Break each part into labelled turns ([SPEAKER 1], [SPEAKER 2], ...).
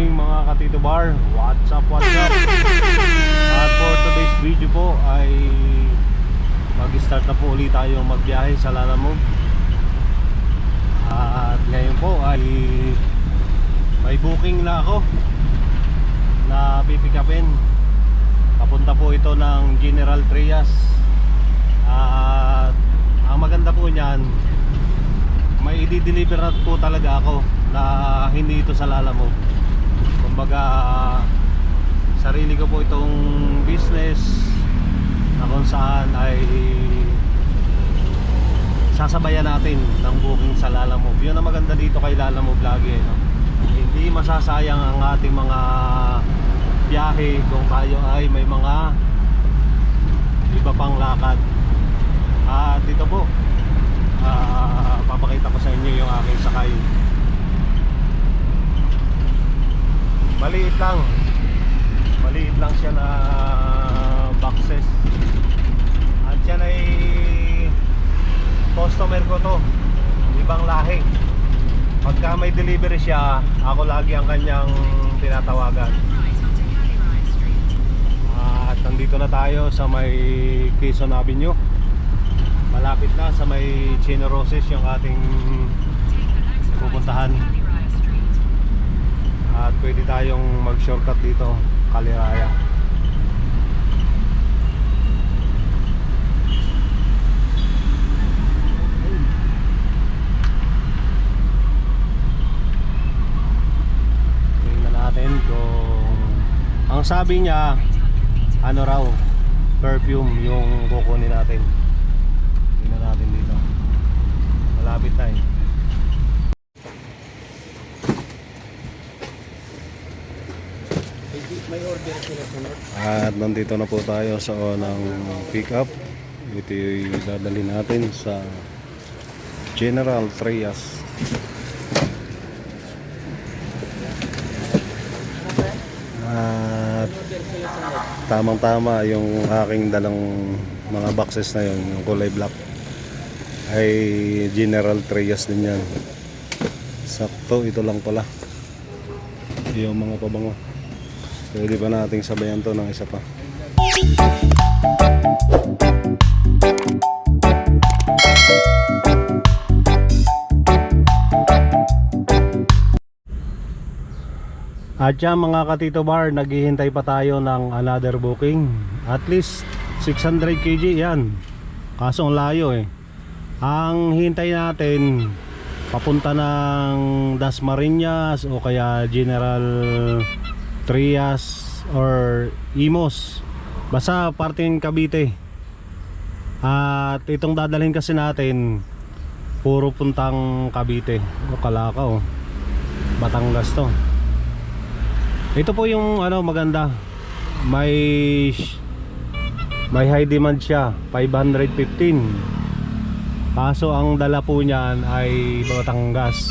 [SPEAKER 1] morning mga katito bar. What's up, what's up? At for today's video po ay Mag-start na po ulit tayo magbiyahe sa Lalamove. At ngayon po ay May booking na ako Na pipikapin. Papunta po ito ng General Trias. At Ang maganda po niyan May i-deliver po talaga ako Na hindi ito sa Lalamove kumbaga sarili ko po itong business na kung saan ay sasabayan natin ng booking sa Lalamove. Yun ang maganda dito kay Lalamove lagi no? hindi masasayang ang ating mga biyahe kung tayo ay may mga iba pang lakad. At dito po ah, papakita ko sa inyo yung aking sakay Maliit lang. Maliit lang siya na boxes. At yan ay customer ko to. Ibang lahi. Pagka may delivery siya, ako lagi ang kanyang tinatawagan. At nandito na tayo sa may Quezon Avenue. Malapit na sa may Chino Roses yung ating pupuntahan. At pwede tayong mag-shortcut dito, Kaliraya. Tingnan natin kung ang sabi niya ano raw perfume yung kukunin natin. Tingnan natin dito. Malapit na eh.
[SPEAKER 2] May order sila sunod.
[SPEAKER 1] At nandito na po tayo sa unang pick up. Ito yung natin sa General Trias. At
[SPEAKER 2] Order sila sunod.
[SPEAKER 1] tamang tama yung aking dalang mga boxes na yun, yung kulay black ay General Trias din yan. Sakto, ito lang pala. Yung mga pabango. Pwede pa nating sabayan to ng isa pa. At yan mga katito bar, naghihintay pa tayo ng another booking. At least 600 kg yan. Kaso ang layo eh. Ang hintay natin papunta ng Dasmariñas o kaya General Trias or Imos. Basta parting Cavite. At itong dadalhin kasi natin puro puntang Cavite o Calacao. Batangas to. Ito po yung ano maganda. May may high demand siya, 515. Kaso ang dala po niyan ay Batangas.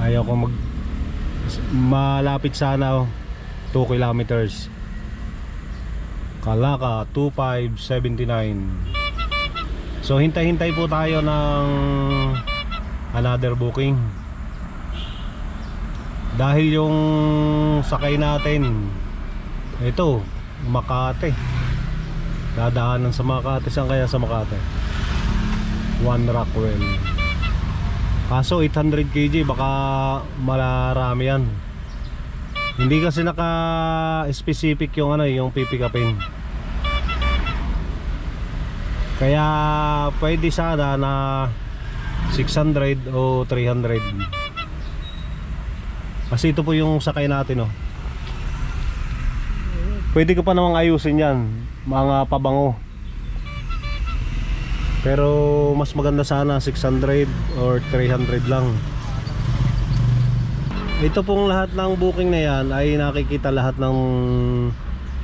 [SPEAKER 1] Ayaw ko mag malapit sana 2 kilometers. Kalaka 2579. So hintay-hintay po tayo ng another booking. Dahil yung sakay natin ito, Makate. Dadaanan sa Makate. Saan kaya sa Makate? One Rockwell. Kaso 800 kg baka marami yan. Hindi kasi naka-specific yung ano, yung pipikapin. Kaya pwede sana na 600 o 300. Kasi ito po yung sakay natin oh. Pwede ko pa namang ayusin yan Mga pabango Pero mas maganda sana 600 or 300 lang. Ito pong lahat ng booking na yan Ay nakikita lahat ng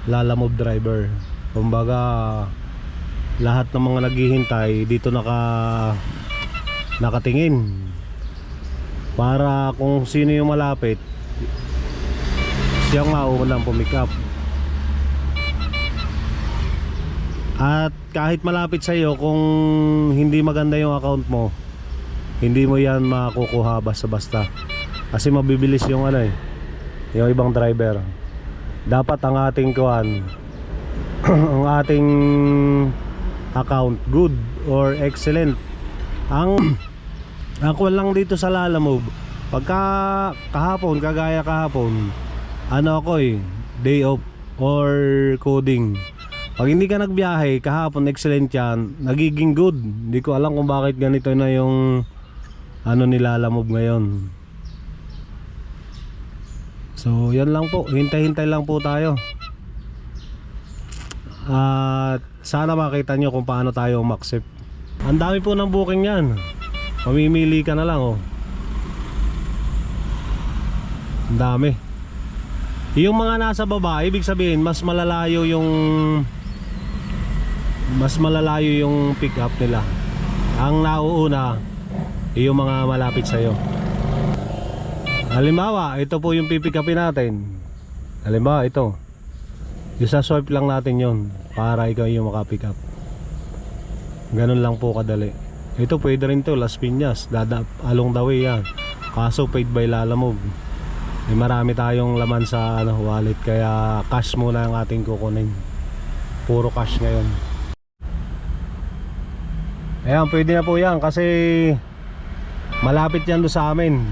[SPEAKER 1] Lalamove driver. Kumbaga Lahat ng mga naghihintay Dito naka Nakatingin. Para kung sino yung malapit siyang maunang pumick up at kahit malapit sa iyo kung hindi maganda yung account mo hindi mo yan makukuha basta basta Kasi mabibilis yung ano eh. Yung ibang driver. Dapat ang ating kuan ang ating account good or excellent. Ang ako lang dito sa Lalamove. Pagka kahapon, kagaya kahapon, ano ako eh, day off or coding. Pag hindi ka nagbiyahe, kahapon excellent yan, nagiging good. Hindi ko alam kung bakit ganito na yung ano nilalamove ngayon. So, yan lang po. Hintay-hintay lang po tayo. At sana makita nyo kung paano tayo umaksip. Ang dami po ng booking yan. Mamimili ka na lang oh. Ang dami. Yung mga nasa baba, ibig sabihin mas malalayo yung mas malalayo yung pick up nila. Ang nauuna yung mga malapit sa'yo. Halimbawa, ito po yung pipick upin natin. Halimbawa, ito. Isa swipe lang natin yon para ikaw yung makapick up. Ganun lang po kadali. Ito pwede rin to, Las Piñas, dada along the way yan. Kaso paid by Lalamove. May marami tayong laman sa ano, wallet kaya cash muna ang ating kukunin. Puro cash ngayon. Ayan, pwede na po yan kasi malapit yan doon sa amin.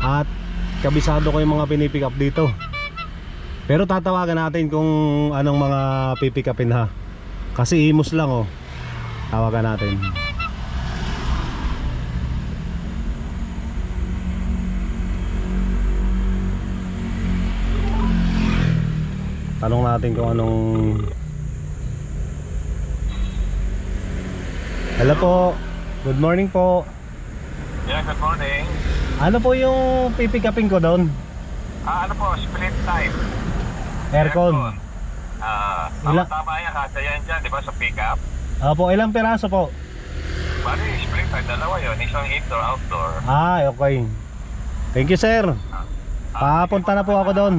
[SPEAKER 1] At kabisado ko yung mga pinipick up dito. Pero tatawagan natin kung anong mga pipick upin ha. Kasi imos lang oh. Tawagan natin. Tanong natin kung anong Hello po. Good morning po.
[SPEAKER 3] Yeah, good morning.
[SPEAKER 1] Ano po yung pipick upin ko doon?
[SPEAKER 3] Ah, ano po, split type.
[SPEAKER 1] Aircon.
[SPEAKER 3] Ah,
[SPEAKER 1] Ila-
[SPEAKER 3] tama, yan, kasya yan dyan, di ba, sa pickup?
[SPEAKER 1] Opo, ilang piraso po?
[SPEAKER 3] Bali, split type, dalawa yun, isang indoor, outdoor.
[SPEAKER 1] Ah, okay. Thank you, sir.
[SPEAKER 3] Ah,
[SPEAKER 1] Papunta na po ako doon.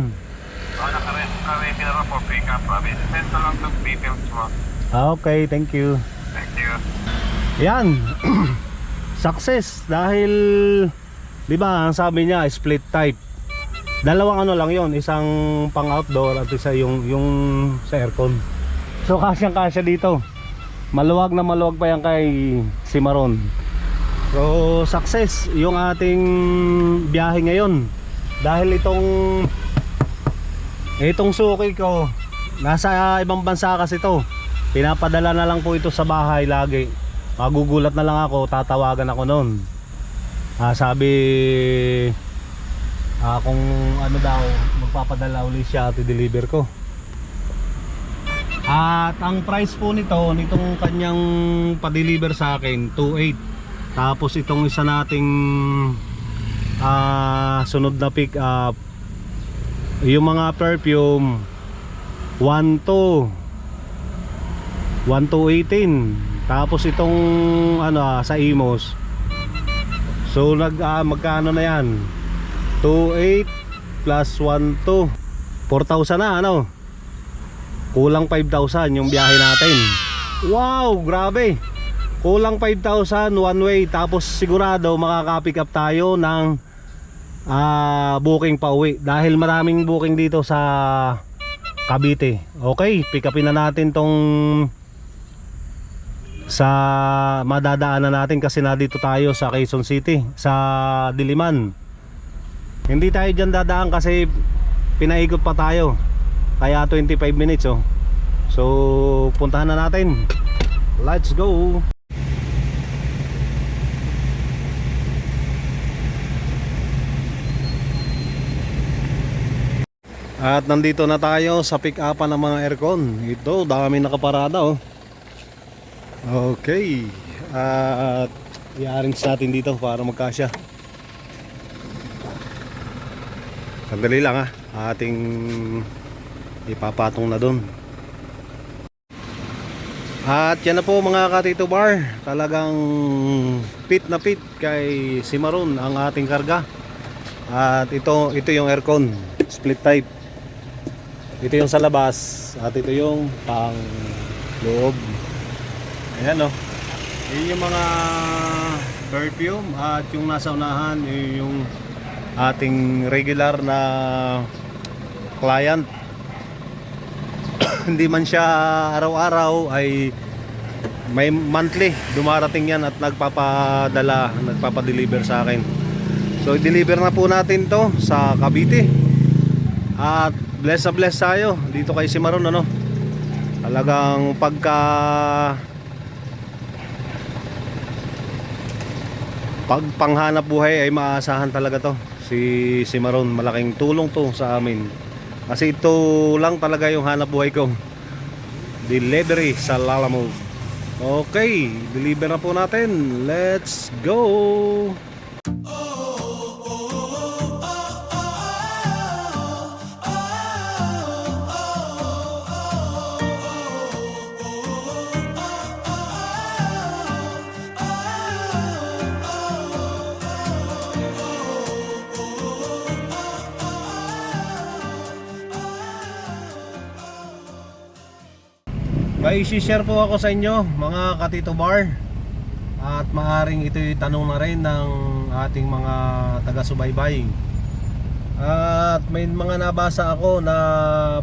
[SPEAKER 3] Oh, naka-ready naka-ready na rin for pickup. Sabi, send ko lang itong details mo.
[SPEAKER 1] Ah, okay, thank you.
[SPEAKER 3] Thank you.
[SPEAKER 1] Yan. Success dahil 'di ba, ang sabi niya split type. Dalawang ano lang 'yon, isang pang outdoor at isa yung yung sa aircon. So kasyang kasya dito. Maluwag na maluwag pa yan kay Cimarron. So success yung ating biyahe ngayon. Dahil itong itong suki ko nasa ibang bansa kasi to. Pinapadala na lang po ito sa bahay lagi. Magugulat na lang ako, tatawagan ako noon. Ah, sabi ah, kung ano daw, magpapadala uli siya at i-deliver ko. At ang price po nito, nitong kanyang pa-deliver sa akin, 2.8. Tapos itong isa nating ah, sunod na pick up, yung mga perfume, 1.2. 1 to 18 tapos itong ano ah, sa Imos. So nag ah, magkano na yan? 28 plus 1 to 4,000 na ano? Kulang 5,000 yung biyahe natin. Wow grabe. Kulang 5,000 one way. Tapos sigurado makaka-pick up tayo ng ah, booking pa uwi. Dahil maraming booking dito sa Cavite. Okay pick upin na natin tong sa madadaanan natin kasi na dito tayo sa Quezon City sa Diliman. Hindi tayo dyan dadaan kasi pinaikot pa tayo. Kaya 25 minutes oh. So puntahan na natin. Let's go! At nandito na tayo sa pick upan ng mga aircon. Ito, dami nakaparada oh. Okay. At i-arrange natin dito para magkasya. Sandali lang ha. Ating ipapatong na doon. At yan na po mga katito bar. Talagang pit na pit kay Cimarron ang ating karga. At ito ito yung aircon, split type. Ito yung sa labas at ito yung pang loob. Ayan o. Yun yung mga perfume at yung nasa unahan yun yung ating regular na client. Hindi man siya araw-araw ay may monthly dumarating yan at nagpapadala nagpapadeliver sa akin. So i-deliver na po natin to sa Cavite. At bless na bless tayo. Dito kay Simaron ano? Talagang pagka pag panghanap buhay ay maasahan talaga to. Si Simaron malaking tulong to sa amin. Kasi ito lang talaga yung hanap buhay ko. Delivery sa Lalamove okay deliver na po natin. Let's go May share po ako sa inyo mga katito bar. At maaring ito'y tanong na rin ng ating mga taga-subaybay. At may mga nabasa ako na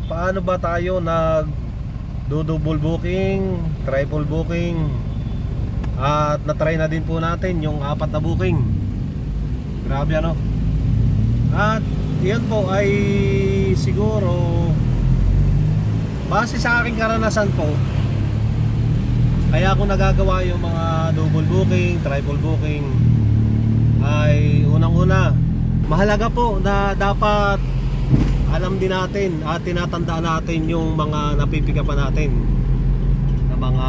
[SPEAKER 1] paano ba tayo nag double booking, triple booking? At natry na din po natin yung apat na booking. Grabe ano? At yun po ay siguro base sa aking karanasan po kaya ako nagagawa yung mga double booking, triple booking. Ay unang-una mahalaga po na dapat alam din natin at tinatandaan natin yung mga napipikapan natin na mga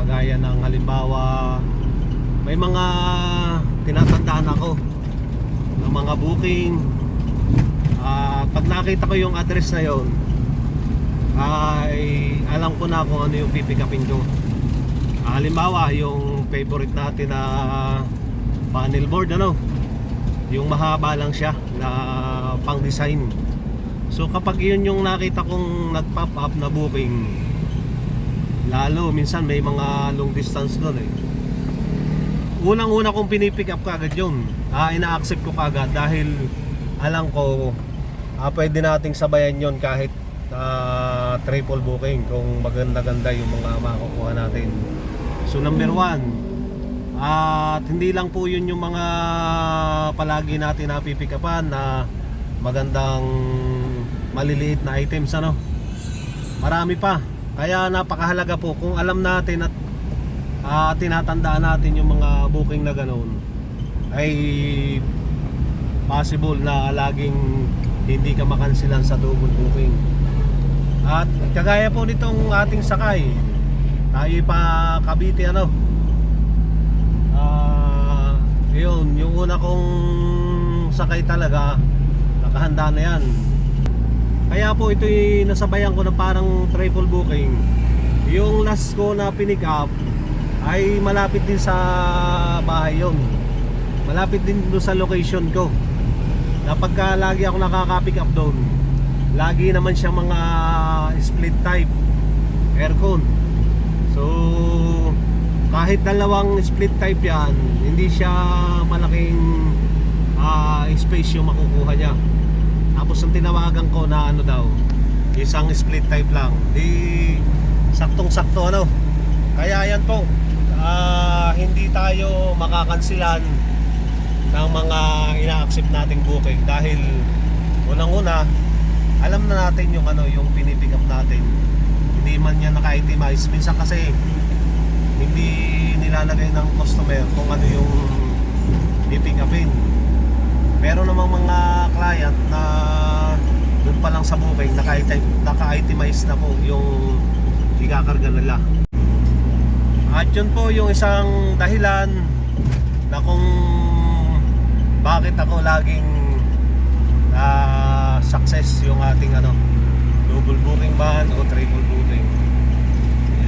[SPEAKER 1] kagaya ng halimbawa may mga tinatandaan ako ng mga booking. At pag nakita ko yung address na yon ay alam ko na kung ano yung pipikapin ko Halimbawa yung favorite natin na panel board ano? Yung mahaba lang siya na pang design. So kapag yun yung nakita kong nag pop up na booking lalo minsan may mga long distance doon eh. Unang una kong pinipick up kagad yun. Ah, ina-accept ko kagad dahil alam ko ah, pwede nating sabayan yon kahit uh, triple booking kung maganda-ganda yung mga makukuha natin. So number one, at hindi lang po yun yung mga palagi natin napipikapan na magandang maliliit na items ano. Marami pa. Kaya napakahalaga po kung alam natin at ah, tinatandaan natin yung mga booking na ganoon ay possible na laging hindi ka makansilan sa double booking. At kagaya po nitong ating sakay, tayo pa Cavite ano. Ah, yun, yung una kong sakay talaga, nakahanda na yan. Kaya po ito'y nasabayan ko na parang triple booking. Yung last ko na pinick up ay malapit din sa bahay yon. Malapit din doon sa location ko. Na pagka lagi ako nakaka-pick up doon, lagi naman siya mga split type aircon. So kahit dalawang split type yan, hindi siya malaking ah, space yung makukuha niya. Tapos ang tinawagan ko na ano daw, isang split type lang. Di saktong-sakto ano. Kaya yan po, ah, hindi tayo makakansilan ng mga ina-accept nating booking dahil unang-una alam na natin yung ano yung pinipick up natin hindi man yan naka-itemize minsan kasi hindi nilalagay ng customer kung ano yung pipick upin pero namang mga client na doon pa lang sa booking naka-item- naka-itemize na po yung ikakarga nila. At yun po yung isang dahilan na kung bakit ako laging ah, success yung ating ano double booking man o triple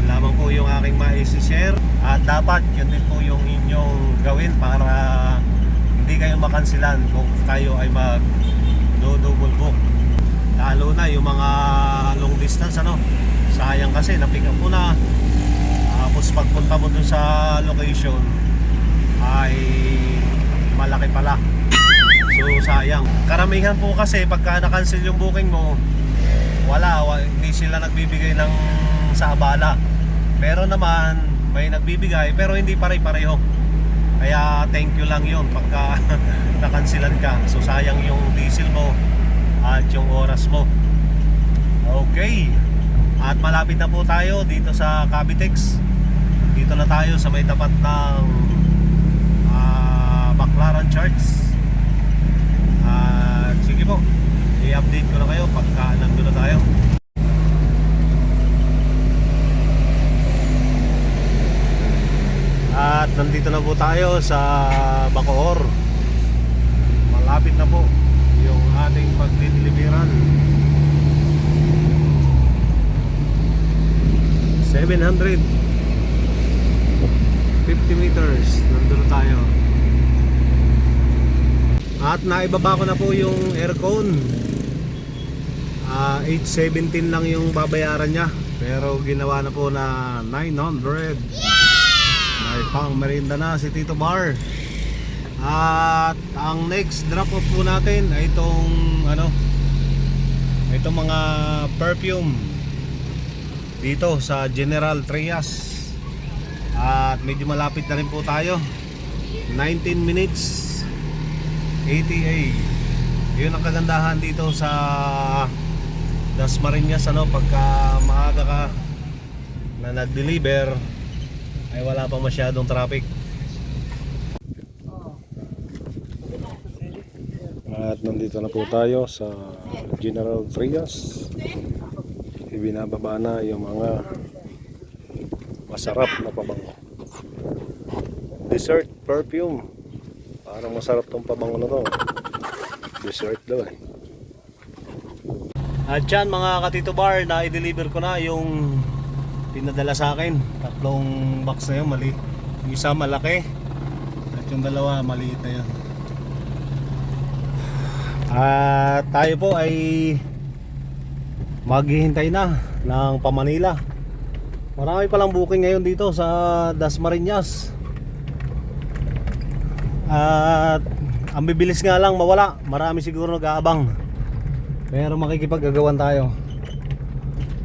[SPEAKER 1] lamang po yung aking maisi-share at dapat yun din po yung inyong gawin para hindi kayo makansilan kung kayo ay mag no double book lalo na yung mga long distance ano? Sayang kasi napick up na. Tapos pagpunta mo dun sa location ay malaki pala. So sayang. Karamihan po kasi pagka na-cancel yung booking mo, wala, wa- hindi sila nagbibigay ng sa abala. Pero naman, may nagbibigay pero hindi pare-pareho. Kaya thank you lang yun pagka nakansilan ka. So sayang yung diesel mo at yung oras mo. Okay. At malapit na po tayo dito sa Cavitex. Dito na tayo sa may tapat ng ah, Baclaran Church. At sige po, i-update ko na kayo pagka nandun na tayo. At nandito na po tayo sa Bacoor. Malapit na po yung ating pagdideliveran. 700 50 meters. Nandun na tayo. At naibaba ko na po yung aircon. Ah, 817 lang yung babayaran niya. Pero ginawa na po na 900 may pang merinda na si Tito Bar. At ang next drop off po natin ay itong ano itong mga perfume dito sa General Trias. At medyo malapit na rin po tayo. 19 minutes ATA yun ang kagandahan dito sa Dasmariñas ano pagka maaga ka na nag-deliver ay wala pa masyadong traffic. At nandito na po tayo sa General Trias. Ibinababa na yung mga masarap na pabango. Dessert perfume. Parang masarap tong pabango na to. Dessert daw eh. At yan mga katito bar na i-deliver ko na yung pinadala sa akin tatlong box na yun mali yung isa malaki at yung dalawa maliit na yun at tayo po ay maghihintay na ng Pamanila. Marami palang booking ngayon dito sa Dasmariñas. At ang bibilis nga lang mawala. Marami siguro nag-aabang. Pero makikipag-agawan tayo.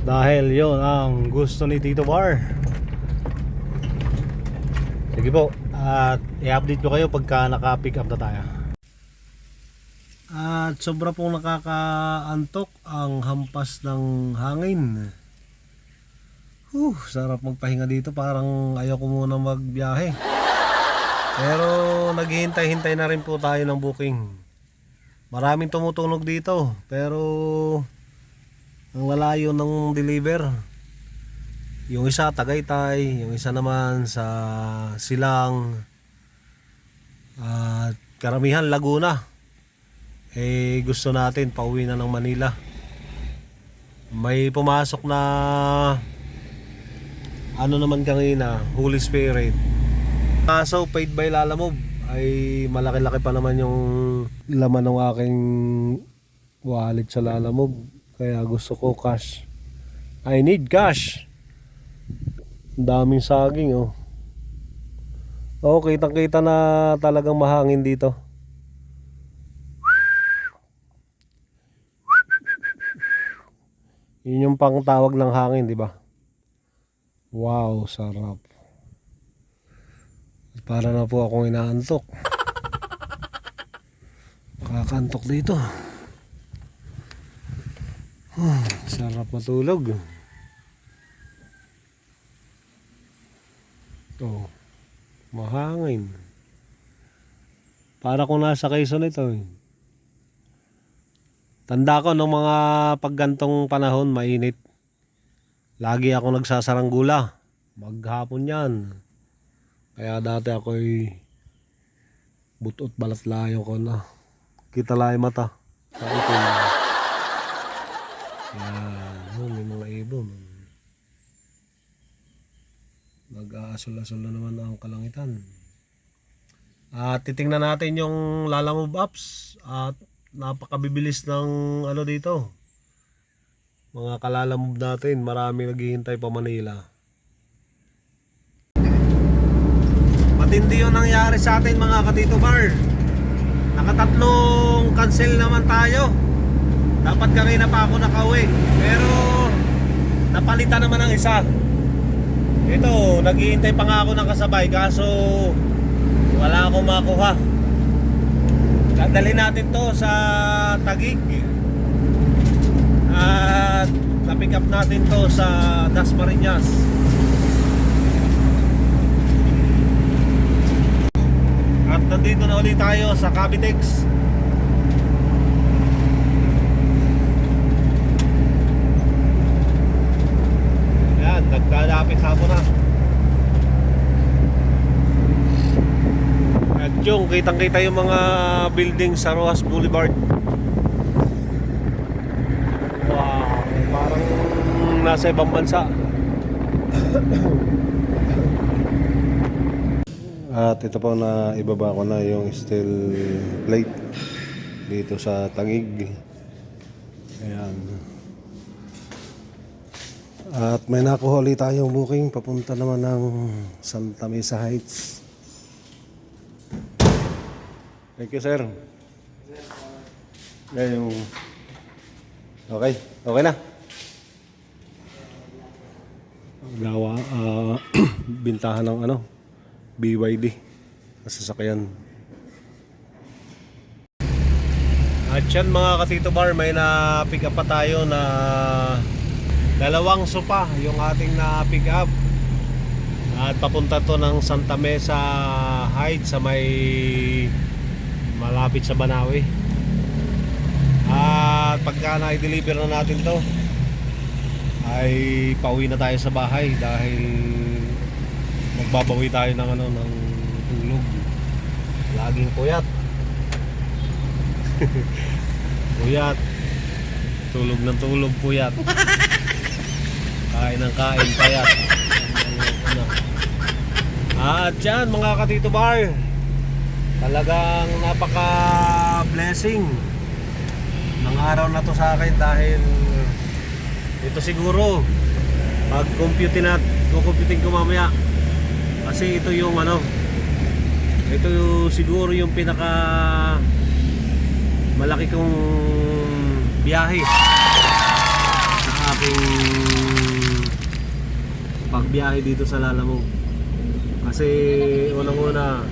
[SPEAKER 1] Dahil yon ang gusto ni Tito Bar. Sige po. At i-update ko kayo pagka naka-pick up na tayo. At sobra pong nakakaantok ang hampas ng hangin. Huh, sarap magpahinga dito. Parang ayaw ko muna magbiyahe. Pero naghihintay-hintay na rin po tayo ng booking. Maraming tumutunog dito. Pero ang lalayo ng deliver. Yung isa Tagaytay, yung isa naman sa Silang. At karamihan Laguna. Eh gusto natin pauwi na ng Manila. May pumasok na ano naman kanina Holy Spirit. Kaso paid by Lalamove. Ay malaki-laki pa naman yung laman ng aking wallet sa Lalamove kaya gusto ko cash I need cash daming saging oh oh kitang kita na talagang mahangin dito Yun yung pang tawag ng hangin, di ba? Wow, sarap. Para na po akong inaantok. Makakantok dito. Hmm, sarap matulog. Oh, mahangin. Para kung nasa Quezon ito eh. Tanda ko nung mga paggantong panahon mainit. Lagi ako nagsasaranggula. Maghapon yan. Kaya dati ako'y butot balat layo ko na. Kita layo mata. Sa itim. Yan. Oh, may mga ibon. Nag-aasul-asul na naman ang kalangitan. At titingnan natin yung Lalamove apps at napakabibilis ng ano dito. Mga kalalamove natin, marami naghihintay pa Manila. Matindi yung nangyari sa atin mga katito bar. Nakatatlong cancel naman tayo. Dapat kanina pa ako nakauwi. Pero napalitan naman ang isa. Ito, naghihintay pa nga ako ng kasabay kaso wala akong makuha. Dadalhin natin to sa Tagig. At na-pick up natin to sa Dasmariñas. At nandito na ulit tayo sa Cavitex. Nagdadapit hapon na. At yung kitang kita yung mga building sa Rojas Boulevard. Wow, parang nasa ibang bansa. At ito po na ibaba ko na yung steel plate dito sa Tagig. At may nakuha ulit tayong booking papunta naman ng Santa Mesa Heights. Thank you, sir. Yung... Okay. Okay na. Gawa, ah, bintahan ng ano, BYD sasakyan. At yan mga katito bar, may na pick up pa tayo na dalawang sopa yung ating na pick up. At papunta to ng Santa Mesa Heights sa may malapit sa Banawi. At pagka na-deliver na natin to ay pauwi na tayo sa bahay dahil magbabawi tayo ng ano ng tulog. Laging puyat. puyat. Tulog ng tulog puyat. Kain ng kain payat. Ano. At yan mga katito bar. Talagang napaka blessing ng araw na to sa akin dahil ito siguro pag compute na kukumputin ko mamaya kasi ito yung ano ito yung, siguro yung pinaka malaki kong biyahe sa aking pagbiyahe dito sa Lalamog kasi unang-una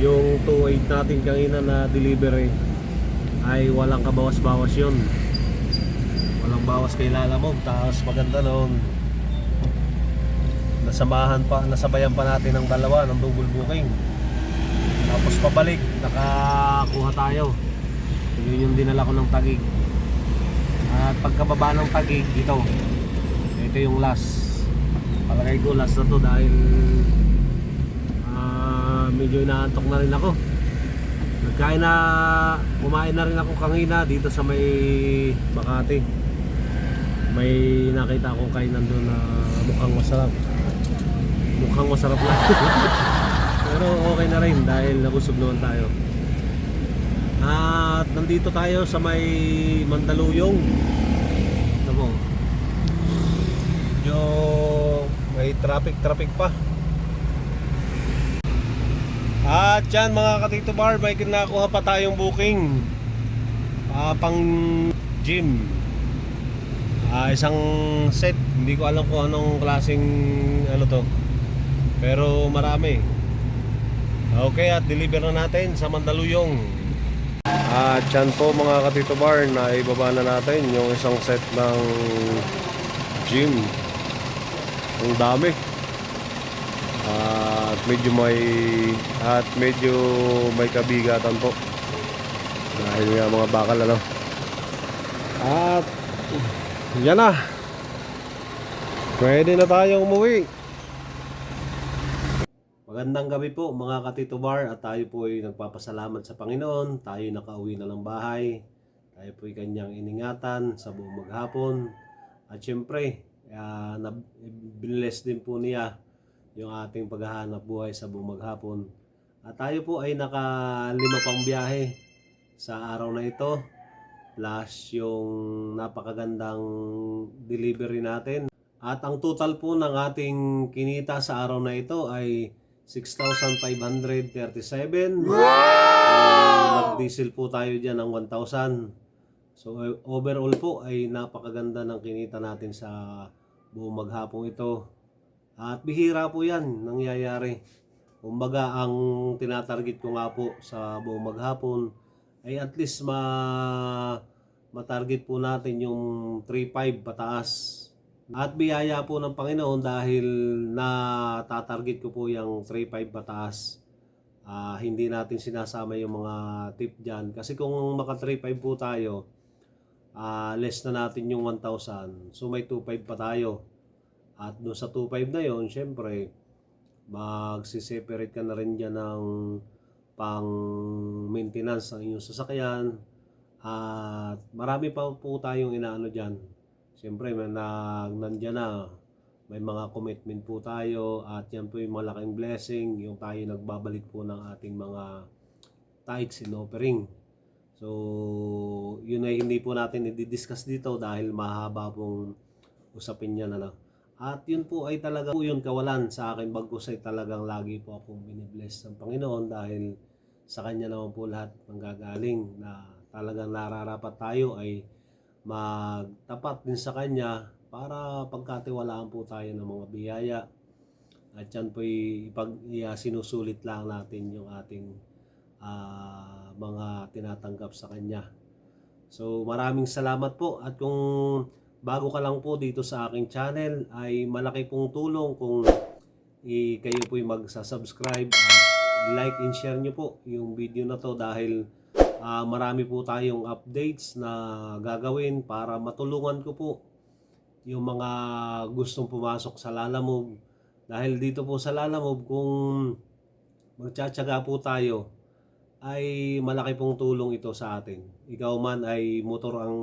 [SPEAKER 1] yung 2.8 natin kanina na delivery ay walang kabawas-bawas yun. Walang bawas kay Lalamog tapos maganda noon. Nasamahan pa nasabayan pa natin ng dalawa ng double booking. Tapos pabalik nakakuha tayo. Yun yung dinala ko ng tagig. At pagkababa ng tagig ito. Ito yung last palagay ko last na to dahil ah, medyo inaantok na rin ako. Nagkain na kumain na rin ako kanina dito sa may Makati. May nakita akong kainan doon na mukhang masarap. Mukhang masarap lang pero okay na rin dahil nabusog naman tayo. At nandito tayo sa may Mandaluyong. Ito mo medyo traffic traffic pa. At yan mga katito bar may kinakuha pa tayong booking. Ah, pang gym. Ah, isang set. Hindi ko alam kung anong klaseng ano to. Pero marami. Okay at deliver na natin sa Mandaluyong. At yan po mga katito bar na ibaba na natin yung isang set ng gym ang dami at medyo may at medyo may kabigatan po dahil nga mga bakal ano at yan na pwede na tayong umuwi Magandang gabi po mga katito bar at tayo po ay nagpapasalamat sa Panginoon. Tayo nakauwi na ng bahay. Tayo po ay kanyang iningatan sa buong maghapon. At syempre, uh, binless din po niya yung ating paghahanap buhay sa buong maghapon. At tayo po ay nakalima pang biyahe sa araw na ito. Plus yung napakagandang delivery natin. At ang total po ng ating kinita sa araw na ito ay 6,537. Wow! Nag-diesel po tayo dyan ng 1,000. So eh, overall po ay napakaganda ng kinita natin sa buong maghapong ito. At bihira po yan nangyayari. Kumbaga ang tinatarget ko nga po sa buong maghapon ay at least ma matarget po natin yung 3.5 pataas. At biyaya po ng Panginoon dahil na tatarget ko po yung 3.5 pataas. Ah, hindi natin sinasama yung mga tip dyan. Kasi kung maka 3.5 po tayo, ah, less na natin yung 1,000. So may 2.5 pa tayo. At doon sa 2.5 na yon syempre, magsiseparate ka na rin dyan ng pang maintenance ng inyong sasakyan. At marami pa po tayong inaano dyan. Siyempre, may nandyan na, may mga commitment po tayo at yan po yung malaking blessing, yung tayo nagbabalik po ng ating mga tithes in offering. So, yun ay hindi po natin i-discuss dito dahil mahaba pong usapin yan. Ano. At yun po ay talaga po yun kawalan sa akin bagkus ay talagang lagi po akong binibless ng Panginoon dahil sa Kanya naman po lahat manggagaling na talagang nararapat tayo ay magtapat din sa Kanya para pagkatiwalaan po tayo ng mga biyaya. At yan po ipag, iya, sinusulit lang natin yung ating ah, mga tinatanggap sa Kanya. So maraming salamat po at kung bago ka lang po dito sa aking channel ay malaki pong tulong kung i kayo po magsasubscribe at like and share nyo po yung video na to dahil ah, marami po tayong updates na gagawin para matulungan ko po yung mga gustong pumasok sa Lalamove dahil dito po sa Lalamove kung magtsatsaga po tayo ay malaki pong tulong ito sa atin. Ikaw man ay motor ang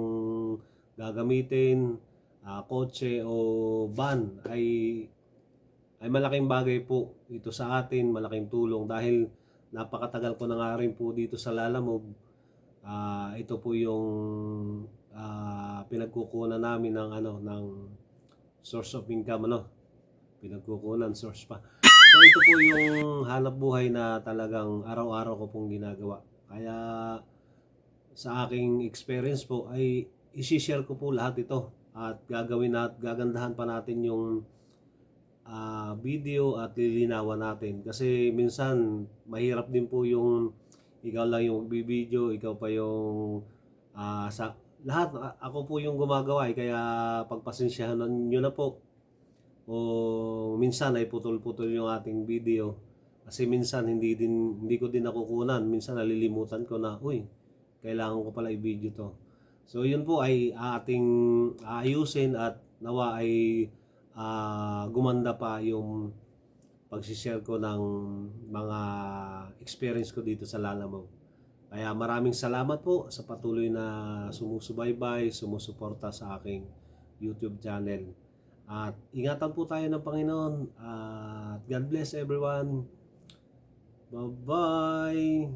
[SPEAKER 1] gagamitin, ah, kotse o van ay ay malaking bagay po ito sa atin, malaking tulong dahil napakatagal ko na nga rin po dito sa Lalamove. Ah, ito po yung ah, pinagkukunan namin ng ano ng source of income ano. Pinagkukunan source pa. So ito po yung hanap buhay na talagang araw-araw ko pong ginagawa. Kaya sa aking experience po ay isi-share ko po lahat ito at gagawin at gagandahan pa natin yung ah, video at lilinawan natin. Kasi minsan mahirap din po yung ikaw lang yung video, ikaw pa yung ah, sa lahat ako po yung gumagawa eh, kaya pagpasensyahan niyo na po o minsan ay putol-putol yung ating video kasi minsan hindi din hindi ko din nakukunan minsan nalilimutan ko na uy kailangan ko pala i-video to so yun po ay ating aayusin at nawa ay ah, gumanda pa yung pagsishare ko ng mga experience ko dito sa Lalamove. Kaya maraming salamat po sa patuloy na sumusubaybay, sumusuporta sa aking YouTube channel. At ingatan po tayo ng Panginoon. At God bless everyone. Bye-bye.